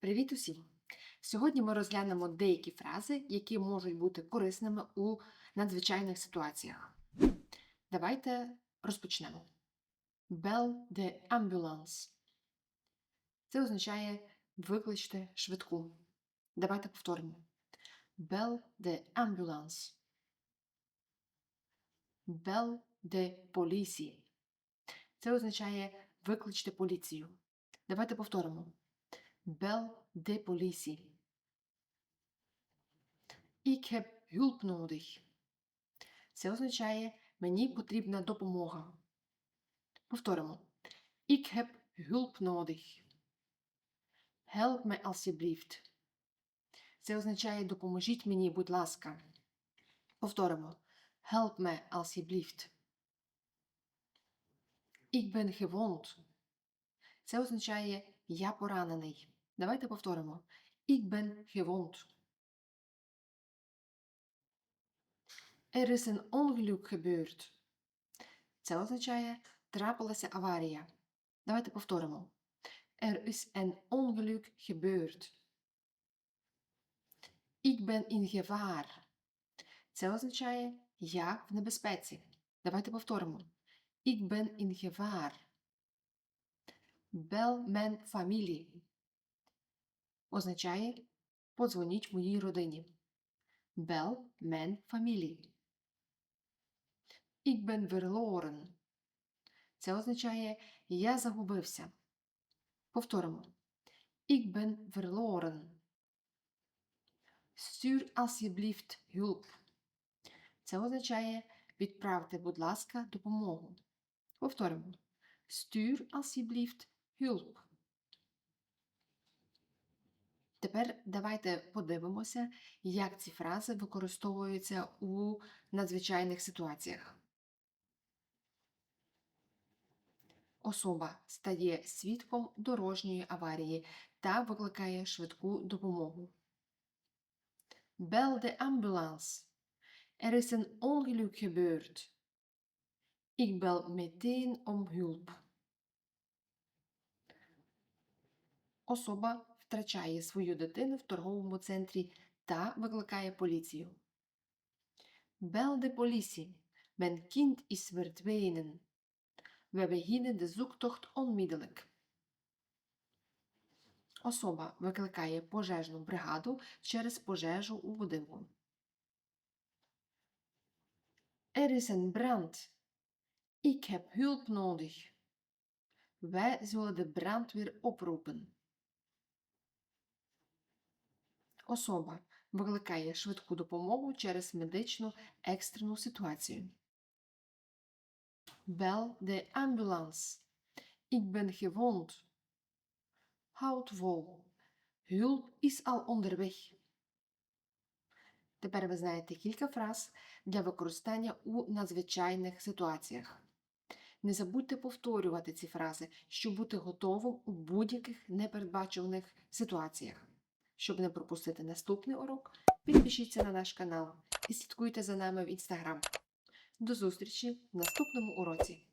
Привіт усім! Сьогодні ми розглянемо деякі фрази, які можуть бути корисними у надзвичайних ситуаціях. Давайте розпочнемо. Bel de ambulance. Це означає викличте швидку. Давайте повторимо. Bel de ambulance. Bel de politie. Це означає викличте поліцію. Давайте повторимо. Bel de politie. Ik heb hulp nodig. Це означає мені потрібна допомога. Повторимо. Ik heb hulp nodig. Help me alsjeblieft. Це означає допоможіть мені, будь ласка. Повторимо. Help me alsjeblieft. Ik ben gewond. Це означає я поранений. Давайте повторимо. Ik ben gewond. Er is een ongeluk gebeurd. Це означає трапилася аварія. Давайте повторимо. Er is een ongeluk gebeurd. Ik ben in gevaar. Це означає я в небезпеці. Давайте повторимо. Ik ben in gevaar. Bel mijn familie. Означає подзвоніть моїй родині. Bel mijn familie. Ik ben verloren. Це означає я загубився. Повторимо. Ik ben verloren. Stuur alsjeblieft hulp. Це означає відправте, будь ласка, допомогу. Повторимо. Stuur alsjeblieft hulp. Тепер давайте подивимося, як ці фрази використовуються у надзвичайних ситуаціях. Особа стає свідком дорожньої аварії та викликає швидку допомогу. Bel de ambulance. Er is een ongeluk gebeurd. Ik bel meteen om hulp. Особа втрачає свою дитину в торговому центрі та викликає поліцію. Mijn kind is verdwenen. We beginnen de zoektocht onmiddellijk. Особа викликає пожежну бригаду через пожежу у будинку. Er brand. Ik heb hulp nodig. Wij zullen de brandweer oproepen. Особа викликає швидку допомогу через медичну екстрену ситуацію. Bel de ambulance. Ik ben gewond. Houd vol. Hulp is al onderweg. Тепер ви знаєте кілька фраз для використання у надзвичайних ситуаціях. Не забудьте повторювати ці фрази, щоб бути готовим у будь-яких непередбачуваних ситуаціях. Щоб не пропустити наступний урок, підпишіться на наш канал і слідкуйте за нами в інстаграм. До зустрічі в наступному уроці!